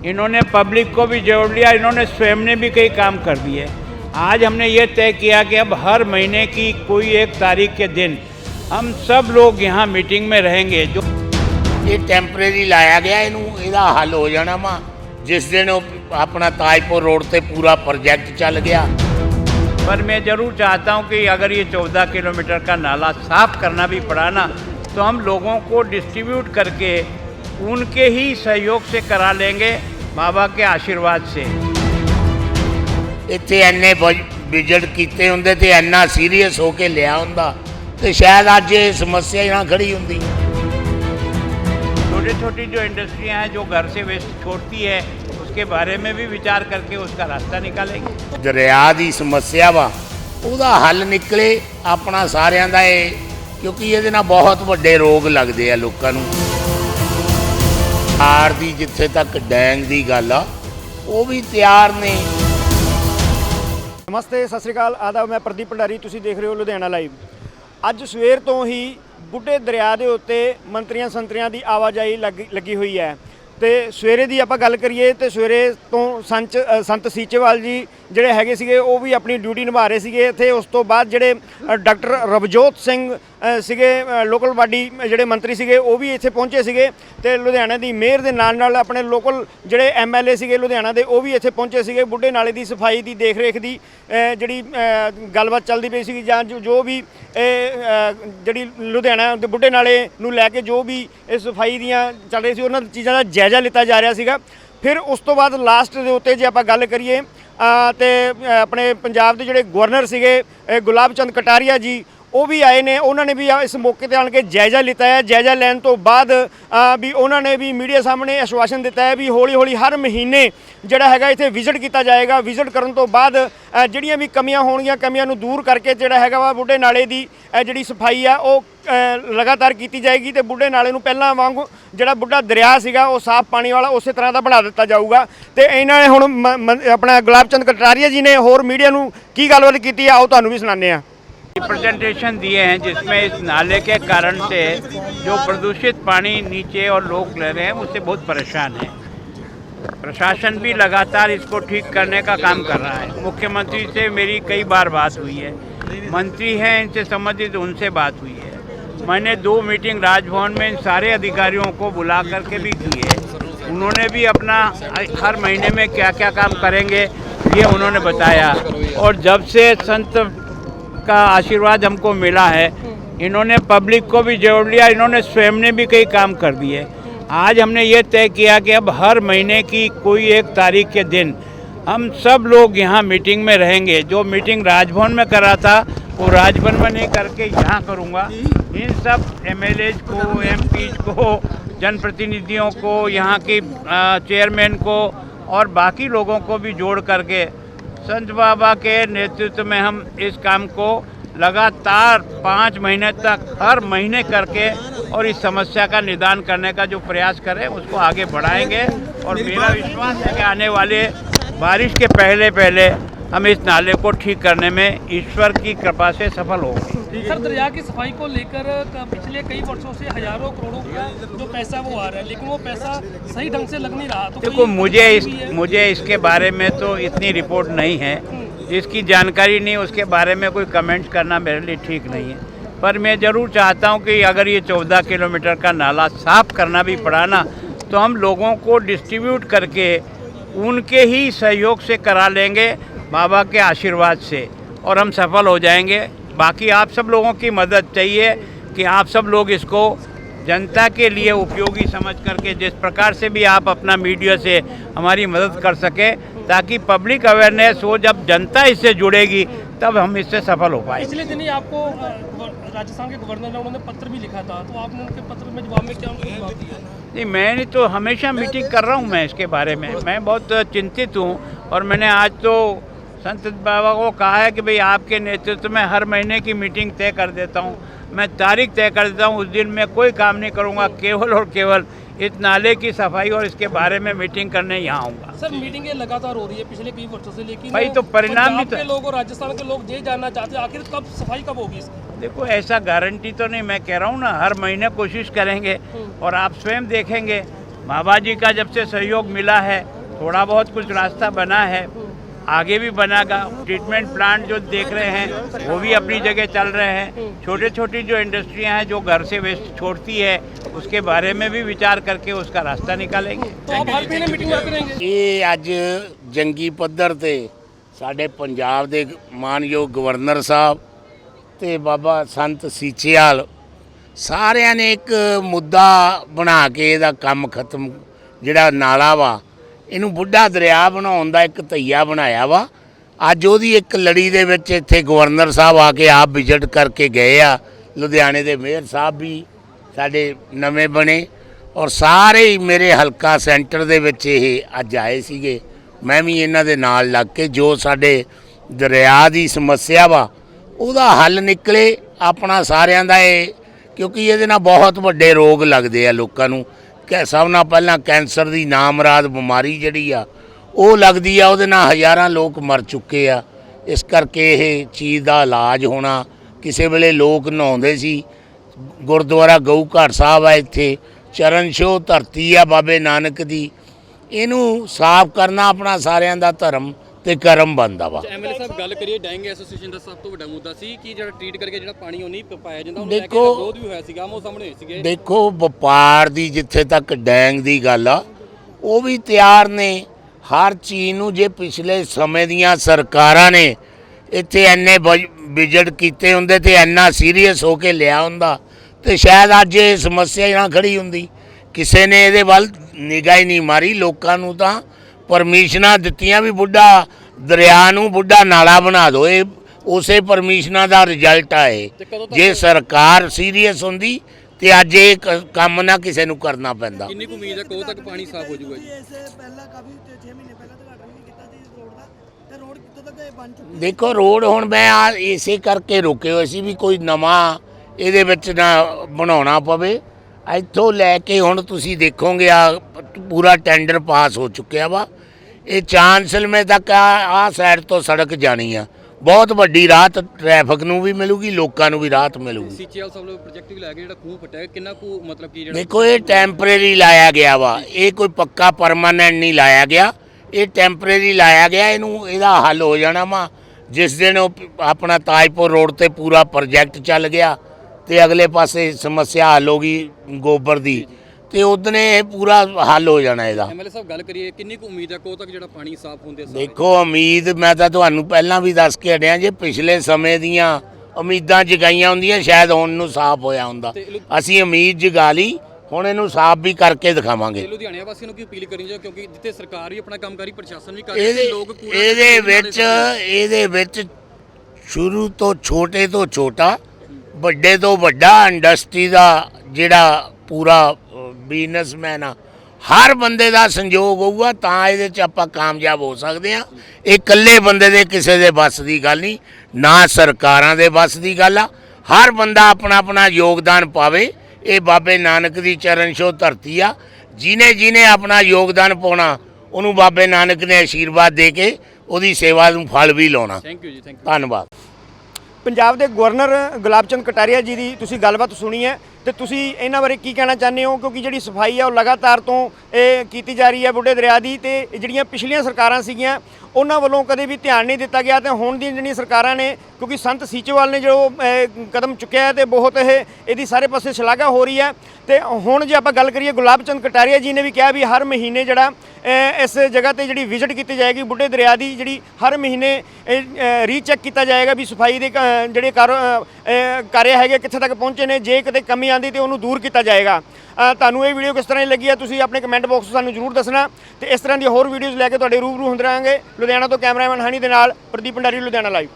इन्होंने पब्लिक को भी जोड़ लिया इन्होंने स्वयं ने भी कई काम कर दिए आज हमने ये तय किया कि अब हर महीने की कोई एक तारीख के दिन हम सब लोग यहाँ मीटिंग में रहेंगे जो ਇਹ ਟੈਂਪਰੇਰੀ ਲਾਇਆ ਗਿਆ ਇਹਨੂੰ ਇਹਦਾ ਹੱਲ ਹੋ ਜਾਣਾ ਵਾ ਜਿਸ ਦਿਨ ਉਹ ਆਪਣਾ ਤਾਜਪੁਰ ਰੋਡ ਤੇ ਪੂਰਾ ਪ੍ਰੋਜੈਕਟ ਚੱਲ ਗਿਆ पर मैं जरूर चाहता हूँ कि अगर ये चौदह किलोमीटर का नाला साफ करना भी पड़ा ना तो हम लोगों को डिस्ट्रीब्यूट करके उनके ही सहयोग से करा लेंगे बाबा के आशीर्वाद से ਇੱਥੇ ਐਨੇ ਵਿਜਿਟ ਕੀਤੇ ਹੁੰਦੇ ਤੇ ਐਨਾ ਸੀਰੀਅਸ ਹੋ ਕੇ ਲਿਆ ਹੁੰਦਾ ਤੇ ਸ਼ਾਇਦ ਅੱਜ ਇਹ ਸਮੱਸਿਆ ਹੀ ਨਾ ਖੜੀ ਹੁੰਦੀ छोटी छोटी जो इंडस्ट्रियां हैं जो घर से वेस्ट छोड़ती है उसके बारे में भी विचार करके उसका रास्ता निकालेंगे ਦਰਿਆ ਦੀ ਸਮੱਸਿਆ ਵਾ ਉਹਦਾ ਹੱਲ ਨਿਕਲੇ ਆਪਣਾ ਸਾਰਿਆਂ ਦਾ ਇਹ ਕਿਉਂਕਿ ਇਹਦੇ ਨਾਲ ਬਹੁਤ ਵੱਡੇ ਰੋਗ ਲੱਗਦੇ ਆ ਲੋਕਾਂ ਨੂੰ ਆਰ ਦੀ ਜਿੱਥੇ ਤੱਕ ਡੈਂਗ ਦੀ ਗੱਲ ਆ, ਉਹ ਵੀ ਤਿਆਰ ਨੇ। ਨਮਸਤੇ, ਸਤਿ ਸ੍ਰੀ ਅਕਾਲ। ਆਦਾਬ, ਮੈਂ ਪ੍ਰਦੀਪ ਭੰਡਾਰੀ, ਤੁਸੀਂ ਦੇਖ ਰਹੇ ਹੋ ਲੁਧਿਆਣਾ ਲਾਈਵ। ਅੱਜ ਸਵੇਰ ਤੋਂ ਹੀ ਬੁੱਢੇ ਦਰਿਆ ਦੇ ਉੱਤੇ ਮੰਤਰੀਆਂ ਸੰਤਰੀਆਂ ਦੀ ਆਵਾਜਾਈ ਲੱਗੀ ਲੱਗੀ ਹੋਈ ਹੈ। ਤੇ ਸਵੇਰੇ ਦੀ ਆਪਾਂ ਗੱਲ ਕਰੀਏ, ਤੇ ਸਵੇਰੇ ਤੋਂ ਸੰਚ ਸੰਤ ਸੀਚੇਵਾਲ ਜੀ ਜਿਹੜੇ ਹੈਗੇ ਸੀਗੇ, ਉਹ ਵੀ ਆਪਣੀ ਡਿਊਟੀ ਨਿਭਾ ਰਹੇ ਸੀਗੇ। ਇੱਥੇ ਉਸ ਤੋਂ ਬਾਅਦ ਜਿਹੜੇ ਡਾਕਟਰ ਰਵਜੋਤ ਸਿੰਘ ਸੀਗੇ ਲੋਕਲ ਬਾਡੀ ਜਿਹੜੇ ਮੰਤਰੀ ਸੀਗੇ ਉਹ ਵੀ ਇੱਥੇ ਪਹੁੰਚੇ ਸੀਗੇ ਤੇ ਲੁਧਿਆਣਾ ਦੀ ਮੇਅਰ ਦੇ ਨਾਲ ਨਾਲ ਆਪਣੇ ਲੋਕਲ ਜਿਹੜੇ ਐਮਐਲਏ ਸੀਗੇ ਲੁਧਿਆਣਾ ਦੇ ਉਹ ਵੀ ਇੱਥੇ ਪਹੁੰਚੇ ਸੀਗੇ ਬੁੱਢੇ ਨਾਲੇ ਦੀ ਸਫ਼ਾਈ ਦੀ ਦੇਖ ਰੇਖ ਦੀ ਜਿਹੜੀ ਗੱਲਬਾਤ ਚੱਲਦੀ ਪਈ ਸੀਗੀ ਜਾਂ ਜੋ- ਵੀ ਇਹ ਜਿਹੜੀ ਲੁਧਿਆਣਾ ਦੇ ਬੁੱਢੇ ਨਾਲੇ ਨੂੰ ਲੈ ਕੇ ਜੋ ਵੀ ਇਹ ਸਫ਼ਾਈ ਦੀਆਂ ਚੱਲ ਰਹੀ ਸੀ ਉਹਨਾਂ ਚੀਜ਼ਾਂ ਦਾ ਜਾਇਜ਼ਾ ਲਿੱਤਾ ਜਾ ਰਿਹਾ ਸੀਗਾ। ਫਿਰ ਉਸ ਤੋਂ ਬਾਅਦ ਲਾਸਟ ਦੇ ਉੱਤੇ ਜੇ ਆਪਾਂ ਗੱਲ ਕਰੀਏ ਅ, ਤੇ ਆਪਣੇ ਪੰਜਾਬ ਦੇ ਜਿਹੜੇ ਗਵਰਨਰ ਸੀਗੇ ਗੁਲਾਬ ਚੰਦ ਕਟਾਰੀਆ ਜੀ ਉਹ ਵੀ ਆਏ ਨੇ, ਉਹਨਾਂ ਨੇ ਵੀ ਇਸ ਮੌਕੇ ਤੇ ਆਣ ਕੇ ਜਾਇਜ਼ਾ ਲਿੱਤਾ ਹੈ। ਜਾਇਜ਼ਾ ਲੈਣ ਤੋਂ ਬਾਅਦ ਵੀ ਉਹਨਾਂ ਨੇ ਵੀ ਮੀਡੀਆ ਸਾਹਮਣੇ ਆਸ਼ਵਾਸਨ ਦਿੱਤਾ ਹੈ ਵੀ ਹੌਲੀ ਹੌਲੀ ਹਰ ਮਹੀਨੇ ਜਿਹੜਾ ਹੈਗਾ ਇੱਥੇ ਵਿਜ਼ਿਟ ਕੀਤਾ ਜਾਏਗਾ। ਵਿਜ਼ਿਟ ਕਰਨ ਤੋਂ ਬਾਅਦ ਜਿਹੜੀਆਂ ਵੀ ਕਮੀਆਂ ਹੋਣਗੀਆਂ, ਕਮੀਆਂ ਨੂੰ ਦੂਰ ਕਰਕੇ ਜਿਹੜਾ ਹੈਗਾ ਵਾ ਬੁੱਢੇ ਨਾਲੇ ਦੀ ਜਿਹੜੀ ਸਫ਼ਾਈ ਆ, ਉਹ ਲਗਾਤਾਰ ਕੀਤੀ ਜਾਏਗੀ ਤੇ ਬੁੱਢੇ ਨਾਲੇ ਨੂੰ ਪਹਿਲਾਂ ਵਾਂਗੂ ਜਿਹੜਾ ਬੁੱਢਾ ਦਰਿਆ ਸੀਗਾ, ਉਹ ਸਾਫ਼ ਪਾਣੀ ਵਾਲਾ ਉਸੇ ਤਰ੍ਹਾਂ ਦਾ ਬਣਾ ਦਿੱਤਾ ਜਾਊਗਾ। ਤੇ ਇਹਨਾਂ ਨੇ ਹੁਣ ਮ- ਮ- ਆਪਣਾ ਗੁਲਾਬ ਚੰਦ ਕਟਾਰੀਆ ਜੀ ਨੇ ਹੋਰ ਮੀਡੀਆ ਨੂੰ ਕੀ ਗੱਲਬਾਤ ਕੀਤੀ ਆ ਉਹ ਤੁਹਾਨੂੰ ਵੀ ਸੁਣਾਉਂਦੇ ਆ प्रेजेंटेशन दिए हैं, जिसमें इस नाले के कारण से जो प्रदूषित पानी नीचे और लोग ले रहे हैं उससे बहुत परेशान है। प्रशासन भी लगातार इसको ठीक करने का काम कर रहा है। मुख्यमंत्री से मेरी कई बार बात हुई है। मंत्री हैं, इनसे संबंधित उनसे बात हुई है। मैंने दो मीटिंग राजभवन में इन सारे अधिकारियों को बुला करके भी की है। उन्होंने भी अपना हर महीने में क्या क्या काम करेंगे, ये उन्होंने बताया। और जब से संत का आशीर्वाद हमको मिला है। इन्होंने पब्लिक को भी जोड़ लिया, इन्होंने स्वयं ने भी कई काम कर दिए। आज हमने ये तय किया कि अब हर महीने की कोई एक तारीख के दिन हम सब लोग यहाँ मीटिंग में रहेंगे। जो मीटिंग राजभवन में करा था, वो राजभवन में नहीं करके यहाँ करूँगा। इन सब एम को एम को, जनप्रतिनिधियों को, यहाँ की चेयरमैन को और बाकी लोगों को भी जोड़ करके संत बाबा के नेतृत्व में हम इस काम को लगातार पाँच महीने तक हर महीने करके और इस समस्या का निदान करने का जो प्रयास करें उसको आगे बढ़ाएँगे। और मेरा विश्वास है कि आने वाले बारिश के पहले पहले हम इस नाले को ठीक करने में ईश्वर की कृपा से सफल हो सर दरिया की सफ़ाई को लेकर पिछले कई वर्षों से हज़ारों करोड़ों का जो पैसा वो आ रहा है लेकिन वो पैसा सही ढंग से लग नहीं रहा। तो देखो मुझे इस मुझे इसके बारे में तो इतनी रिपोर्ट नहीं है। जिसकी जानकारी नहीं उसके बारे में कोई कमेंट करना मेरे लिए ठीक नहीं है। पर मैं ज़रूर चाहता हूँ कि अगर ये चौदह किलोमीटर का नाला साफ़ करना भी पड़ा ना तो हम लोगों को डिस्ट्रीब्यूट करके उनके ही सहयोग से करा लेंगे। बाबा के आशीर्वाद से। और हम सफल हो जाएँगे। बाकी आप सब लोगों की मदद चाहिए कि आप सब लोग इसको जनता के लिए उपयोगी समझ करके जिस प्रकार से भी आप अपना मीडिया से हमारी मदद कर सके ताकि पब्लिक अवेयरनेस हो। जब जनता इससे जुड़ेगी तब हम इससे सफल हो पाए पिछले दिन ही आपको राजस्थान के गवर्नर ने उन्होंने पत्र भी लिखा था। तो आपने उनके पत्र में जवाब में क्या जवाब दिया नहीं मैंने तो हमेशा मीटिंग कर रहा हूँ मैं इसके बारे में। मैं बहुत चिंतित हूँ और मैंने आज तो संत बाबा को कहा है कि भाई आपके नेतृत्व में हर महीने की मीटिंग तय कर देता हूँ। मैं तारीख तय कर देता हूँ उस दिन मैं कोई काम नहीं करूँगा केवल और केवल इस नाले की सफ़ाई और इसके बारे में मीटिंग करने यहाँ आऊँगा। सर मीटिंगें लगातार हो रही है पिछले कई वर्षों से लेकिन भाई, तो परिणाम भी तो- लोग और राजस्थान के लोग ये जानना चाहते हैं आखिर कब सफ़ाई कब होगी इसकी? देखो ऐसा गारंटी तो नहीं मैं कह रहा हूँ ना हर महीने कोशिश करेंगे और आप स्वयं देखेंगे। बाबा जी का जब से सहयोग मिला है थोड़ा बहुत कुछ रास्ता बना है आगे भी बनेगा ट्रीटमेंट प्लांट जो देख रहे हैं वो भी अपनी जगह चल रहे हैं छोटे छोटी जो इंडस्ट्रियां हैं जो घर से वेस्ट छोड़ती है उसके बारे में भी विचार करके उसका रास्ता निकालेंगे तो आप हर महीने मीटिंग करते रहेंगे ਇਹ ਅੱਜ ਜੰਗੀ ਪੱਧਰ ਤੇ ਸਾਡੇ ਪੰਜਾਬ ਦੇ ਮਾਨਯੋਗ ਗਵਰਨਰ ਸਾਹਿਬ ਤੇ ਬਾਬਾ ਸੰਤ ਸੀਚੇਵਾਲ ਸਾਰਿਆਂ ਨੇ ਇੱਕ ਮੁੱਦਾ ਬਣਾ ਕੇ ਇਹਦਾ ਕੰਮ ਖਤਮ ਜਿਹੜਾ ਨਾਲਾ ਵਾ ਇਹਨੂੰ ਬੁੱਢਾ ਦਰਿਆ ਬਣਾਉਣ ਦਾ ਇੱਕ ਧਈਆ ਬਣਾਇਆ ਵਾ। ਅੱਜ ਉਹਦੀ ਇੱਕ ਲੜੀ ਦੇ ਵਿੱਚ ਇੱਥੇ ਗਵਰਨਰ ਸਾਹਿਬ ਆ ਕੇ ਆਪ ਵਿਜ਼ਿਟ ਕਰਕੇ ਗਏ ਆ। ਲੁਧਿਆਣੇ ਦੇ ਮੇਅਰ ਸਾਹਿਬ ਵੀ ਸਾਡੇ ਨਵੇਂ ਬਣੇ ਔਰ ਸਾਰੇ ਹੀ ਮੇਰੇ ਹਲਕਾ ਸੈਂਟਰ ਦੇ ਵਿੱਚ ਇਹ ਅੱਜ ਆਏ ਸੀਗੇ। ਮੈਂ ਵੀ ਇਹਨਾਂ ਦੇ ਨਾਲ ਲੱਗ ਕੇ ਜੋ ਸਾਡੇ ਦਰਿਆ ਦੀ ਸਮੱਸਿਆ ਵਾ, ਉਹਦਾ ਹੱਲ ਨਿਕਲੇ ਆਪਣਾ ਸਾਰਿਆਂ ਦਾ ਇਹ, ਕਿਉਂਕਿ ਇਹਦੇ ਨਾਲ ਬਹੁਤ ਵੱਡੇ ਰੋਗ ਲੱਗਦੇ ਆ ਲੋਕਾਂ ਨੂੰ। ਕਿ ਸਭ ਨਾਲ ਪਹਿਲਾਂ ਕੈਂਸਰ ਦੀ ਨਾਮਰਾਦ ਬਿਮਾਰੀ ਜਿਹੜੀ ਆ, ਉਹ ਲੱਗਦੀ ਆ, ਉਹਦੇ ਨਾਲ ਹਜ਼ਾਰਾਂ ਲੋਕ ਮਰ ਚੁੱਕੇ ਆ। ਇਸ ਕਰਕੇ ਇਹ ਚੀਜ਼ ਦਾ ਇਲਾਜ ਹੋਣਾ, ਕਿਸੇ ਵੇਲੇ ਲੋਕ ਨਹਾਉਂਦੇ ਸੀ, ਗੁਰਦੁਆਰਾ ਗਊ ਘਾਟ ਸਾਹਿਬ ਆ ਇੱਥੇ, ਚਰਨ ਛੋਹ ਧਰਤੀ ਆ ਬਾਬੇ ਨਾਨਕ ਦੀ। ਇਹਨੂੰ ਸਾਫ਼ ਕਰਨਾ ਆਪਣਾ ਸਾਰਿਆਂ ਦਾ ਧਰਮ ਤੇ ਕਰਮ ਬਣਦਾ ਵਾ। ਐਮਐਲਏ ਸਾਹਿਬ ਗੱਲ ਕਰੀਏ ਡੈਂਗ ਐਸੋਸੀਏਸ਼ਨ ਦਾ ਸਭ ਤੋਂ ਵੱਡਾ ਮੁੱਦਾ ਸੀ ਕਿ ਜਿਹੜਾ ਟ੍ਰੀਟ ਕਰਕੇ ਜਿਹੜਾ ਪਾਣੀ ਉਹ ਨਹੀਂ ਪਾਇਆ ਜਾਂਦਾ ਉਹਨੂੰ ਲੈ ਕੇ ਵਿਰੋਧ ਵੀ ਹੋਇਆ ਸੀਗਾ ਆਮੋ ਸਾਹਮਣੇ ਹੋਏ ਸੀਗੇ। ਦੇਖੋ ਵਪਾਰ ਦੀ ਜਿੱਥੇ ਤੱਕ ਡੈਂਗ ਦੀ ਗੱਲ ਆ ਉਹ ਵੀ ਤਿਆਰ ਨੇ। ਹਰ ਚੀਜ਼ ਨੂੰ ਜੇ ਪਿਛਲੇ ਸਮੇਂ ਦੀਆਂ ਸਰਕਾਰਾਂ ਨੇ ਇੱਥੇ ਐਨੇ ਵਿਜਿਟ ਕੀਤੇ ਹੁੰਦੇ ਤੇ ਐਨਾ ਸੀਰੀਅਸ ਹੋ ਕੇ ਲਿਆ ਹੁੰਦਾ ਤੇ ਸ਼ਾਇਦ ਅੱਜ ਇਹ ਸਮੱਸਿਆ ਨਾ ਖੜੀ ਹੁੰਦੀ। ਕਿਸੇ ਨੇ ਇਹਦੇ ਵੱਲ ਨਿਗਾਹ ਹੀ ਨਹੀਂ ਮਾਰੀ ਲੋਕਾਂ ਨੂੰ ਤਾਂ ਪਰਮਿਸ਼ਨਾਂ ਦਿੱਤੀਆਂ ਵੀ ਬੁੱਢਾ ਦਰਿਆ ਨੂੰ ਬੁੱਢਾ ਨਾਲਾ ਬਣਾ ਦਿਓ। ਇਹ ਉਸੇ ਪਰਮਿਸ਼ਨਾਂ ਦਾ ਰਿਜ਼ਲਟ ਆ ਇਹ। ਤੇ ਕਦੋਂ ਤੱਕ- ਜੇ ਸਰਕਾਰ ਸੀਰੀਅਸ ਹੁੰਦੀ ਤੇ ਅੱਜ ਇਹ ਕ- ਕੰਮ ਨਾ ਕਿਸੇ ਨੂੰ ਕਰਨਾ ਪੈਂਦਾ। ਕਿੰਨੀ ਕੁ ਉਮੀਦ ਹੈ? ਕਦੋਂ ਤੱਕ ਪਾਣੀ ਸਾਫ਼ ਹੋ ਜਾਊਗਾ ਜੀ? ਇਸੇ ਪਹਿਲਾਂ ਕਾਫੀ 6 ਮਹੀਨੇ ਪਹਿਲਾਂ ਉਦਘਾਟਨ ਵੀ ਕੀਤਾ ਸੀ ਇਸ ਰੋਡ ਦਾ। ਤੇ ਰੋਡ ਕਿੱਥੋਂ ਤੱਕ ਇਹ ਬਣ ਚੁੱਕੀ ਦੇਖੋ ਰੋਡ ਹੁਣ ਮੈਂ ਆ ਇਸੇ ਕਰਕੇ ਰੁਕੇ ਹੋਏ ਸੀ ਵੀ ਕੋਈ ਨਵਾਂ ਇਹਦੇ ਵਿੱਚ ਨਾ ਬਣਾਉਣਾ ਪਵੇ। ਇੱਥੋਂ ਲੈ ਕੇ ਹੁਣ ਤੁਸੀਂ ਦੇਖੋਗੇ ਆ ਪੂਰਾ ਟੈਂਡਰ ਪਾਸ ਹੋ ਚੁੱਕਿਆ ਵਾ। ਇਹ ਚਾਂਸਲਮੇ ਤੱਕ ਆ ਸਾਈਡ ਤੋਂ ਸੜਕ ਜਾਣੀ ਆ। ਬਹੁਤ ਵੱਡੀ ਰਾਹਤ ਟ੍ਰੈਫਿਕ ਨੂੰ ਵੀ ਮਿਲੂਗੀ ਲੋਕਾਂ ਨੂੰ ਵੀ ਰਾਹਤ ਮਿਲੂਗੀ। ਸੀਚੇਐਲ ਸਾਹਿਬ ਨੇ ਪ੍ਰੋਜੈਕਟ ਵੀ ਲੈ ਕੇ ਜਿਹੜਾ ਖੂਹ ਪੱਟਿਆ ਕਿੰਨਾ ਕੁ ਮਤਲਬ ਕਿ ਜਿਹੜਾ ਦੇਖੋ ਇਹ ਟੈਂਪਰੇਰੀ ਲਾਇਆ ਗਿਆ ਵਾ। ਇਹ ਕੋਈ ਪੱਕਾ ਪਰਮਾਨੈਂਟ ਨਹੀਂ ਲਾਇਆ ਗਿਆ। ਇਹ ਟੈਂਪਰੇਰੀ ਲਾਇਆ ਗਿਆ ਇਹਨੂੰ ਇਹਦਾ ਹੱਲ ਹੋ ਜਾਣਾ ਵਾ। ਜਿਸ ਦਿਨ ਉਹ ਆਪਣਾ ਤਾਜਪੁਰ ਰੋਡ ਤੇ ਪੂਰਾ ਪ੍ਰੋਜੈਕਟ ਚੱਲ ਗਿਆ ਤੇ ਅਗਲੇ ਪਾਸੇ ਸਮੱਸਿਆ ਹੱਲ ਹੋ ਗਈ ਗੋਬਰ ਦੀ। ਤੇ ਉਦਨੇ ਇਹ ਪੂਰਾ ਹੱਲ ਹੋ ਜਾਣਾ ਇਹਦਾ। ਐਮਐਲਏ ਸਾਹਿਬ ਗੱਲ ਕਰੀਏ ਕਿੰਨੀ ਕੁ ਉਮੀਦ ਹੈ? ਕਦੋਂ ਤੱਕ ਜਿਹੜਾ ਪਾਣੀ ਸਾਫ਼ ਹੁੰਦੇ ਸਾਰੇ ਦੇਖੋ ਉਮੀਦ ਮੈਂ ਤਾਂ ਤੁਹਾਨੂੰ ਪਹਿਲਾਂ ਵੀ ਦੱਸ ਕੇ ਹਟਿਆ ਜੇ ਪਿਛਲੇ ਸਮੇਂ ਦੀਆਂ ਉਮੀਦਾਂ ਜਗਾਈਆਂ ਹੁੰਦੀਆਂ ਸ਼ਾਇਦ ਹੁਣ ਨੂੰ ਸਾਫ਼ ਹੋਇਆ ਹੁੰਦਾ। ਅਸੀਂ ਉਮੀਦ ਜਗਾ ਲਈ ਹੁਣ ਇਹਨੂੰ ਸਾਫ਼ ਵੀ ਕਰਕੇ ਦਿਖਾਵਾਂਗੇ। ਲੁਧਿਆਣੇ ਵਾਸੀਆਂ ਨੂੰ ਕੀ ਅਪੀਲ ਕਰਨੀ ਚਾਹੀਦੀ ਕਿਉਂਕਿ ਜਿੱਥੇ ਸਰਕਾਰ ਵੀ ਆਪਣਾ ਕੰਮ ਕਰੀ ਪ੍ਰਸ਼ਾਸਨ ਵੀ ਕਰ ਰਿਹਾ ਲੋਕ ਕੂੜਾ ਇਹਦੇ ਵਿੱਚ ਇਹਦੇ ਵਿੱਚ ਸ਼ੁਰੂ ਤੋਂ ਛੋਟੇ ਤੋਂ ਛੋਟਾ ਵੱਡੇ ਤੋਂ ਵੱਡਾ ਇੰਡਸਟਰੀ ਦਾ ਜਿਹੜਾ ਪੂਰਾ ਬਿਜ਼ਨਸਮੈਨ ਆ ਹਰ ਬੰਦੇ ਦਾ ਸੰਯੋਗ ਹੋਊਗਾ ਤਾਂ ਇਹਦੇ 'ਚ ਆਪਾਂ ਕਾਮਯਾਬ ਹੋ ਸਕਦੇ ਆ ਇਹ ਇਕੱਲੇ ਬੰਦੇ ਦੇ ਕਿਸੇ ਦੇ ਵੱਸ ਦੀ ਗੱਲ ਨਹੀਂ ਨਾ ਸਰਕਾਰਾਂ ਦੇ ਵੱਸ ਦੀ ਗੱਲ ਆ। ਹਰ ਬੰਦਾ ਆਪਣਾ ਆਪਣਾ ਯੋਗਦਾਨ ਪਾਵੇ ਇਹ ਬਾਬੇ ਨਾਨਕ ਦੀ ਚਰਨ ਛੋਹ ਧਰਤੀ ਆ। ਜਿਨੇ ਜਿਨੇ ਆਪਣਾ ਯੋਗਦਾਨ ਪਾਉਣਾ ਉਹਨੂੰ ਬਾਬੇ ਨਾਨਕ ਨੇ ਆਸ਼ੀਰਵਾਦ ਦੇ ਕੇ ਉਹਦੀ ਸੇਵਾ ਨੂੰ ਫਲ ਵੀ ਲਾਉਣਾ। Thank you ji thank you ਧੰਨਵਾਦ। ਪੰਜਾਬ ਦੇ ਗਵਰਨਰ ਗੁਲਾਬ ਚੰਦ ਕਟਾਰੀਆ ਜੀ ਦੀ ਤੁਸੀਂ ਗੱਲਬਾਤ ਸੁਣੀ ਹੈ ਤੇ ਤੁਸੀਂ ਇਹਨਾਂ ਬਾਰੇ ਕੀ ਕਹਿਣਾ ਚਾਹੁੰਦੇ ਹੋ? ਕਿਉਂਕਿ ਜਿਹੜੀ ਸਫ਼ਾਈ ਹੈ ਉਹ ਲਗਾਤਾਰ ਤੋਂ ਇਹ ਕੀਤੀ ਜਾ ਰਹੀ ਹੈ ਬੁੱਢੇ ਦਰਿਆ ਦੀ ਤੇ ਜਿਹੜੀਆਂ ਪਿਛਲੀਆਂ ਸਰਕਾਰਾਂ ਸੀਗੀਆਂ ਉਹਨਾਂ ਵੱਲੋਂ ਕਦੇ ਵੀ ਧਿਆਨ ਨਹੀਂ ਦਿੱਤਾ ਗਿਆ ਤੇ ਹੁਣ ਦੀਆਂ ਜਿਹੜੀਆਂ ਸਰਕਾਰਾਂ ਨੇ ਕਿਉਂਕਿ ਸੰਤ ਸੀਚੇਵਾਲ ਨੇ ਜੋ ਕਦਮ ਚੁੱਕਿਆ ਹੈ ਤੇ ਬਹੁਤ ਇਹ ਇਹਦੀ ਸਾਰੇ ਪਾਸੇ ਸ਼ਲਾਘਾ ਹੋ ਰਹੀ ਹੈ। ਤੇ ਹੁਣ ਜੇ ਆਪਾਂ ਗੱਲ ਕਰੀਏ ਗੁਲਾਬ ਚੰਦ ਕਟਾਰੀਆ ਜੀ ਨੇ ਵੀ ਕਿਹਾ ਵੀ ਹਰ ਮਹੀਨੇ ਜਿਹੜਾ ਇਸ ਜਗ੍ਹਾ ਤੇ ਜਿਹੜੀ ਵਿਜ਼ਿਟ ਕੀਤੀ ਜਾਏਗੀ ਬੁੱਢੇ ਦਰਿਆ ਦੀ ਜਿਹੜੀ ਹਰ ਮਹੀਨੇ ਰੀਚੈਕ ਕੀਤਾ ਜਾਏਗਾ ਵੀ ਸਫ਼ਾਈ ਦੇ ਜਿਹੜੇ ਕਰ ਅਹ, ਕਾਰਜ ਹੈਗੇ ਕਿੱਥੇ ਤੱਕ ਪਹੁੰਚੇ ਨੇ ਜੇ ਕਿਤੇ ਕਮੀ ਆਂਦੀ ਤੇ ਉਹਨੂੰ ਦੂਰ ਕੀਤਾ ਜਾਏਗਾ। ਤੁਹਾਨੂੰ ਇਹ ਵੀਡੀਓ ਕਿਸ ਤਰ੍ਹਾਂ ਦੀ ਲੱਗੀ ਹੈ ਤੁਸੀਂ ਆਪਣੇ ਕਮੈਂਟ ਬਾਕਸ 'ਚ ਸਾਨੂੰ ਜਰੂਰ ਦੱਸਣਾ। ਤੇ ਇਸ ਤਰ੍ਹਾਂ ਦੀ ਹੋਰ ਵੀਡੀਓਜ਼ ਲੈ ਕੇ ਤੁਹਾਡੇ ਰੂਬਰੂ ਹੁੰਦੇ ਰਹਾਂਗੇ। ਲੁਧਿਆਣਾ ਤੋਂ ਕੈਮਰਾਮੈਨ ਹਨੀ ਦੇ ਨਾਲ, ਪ੍ਰਦੀਪ ਭੰਡਾਰੀ, ਲੁਧਿਆਣਾ ਲਾਈਵ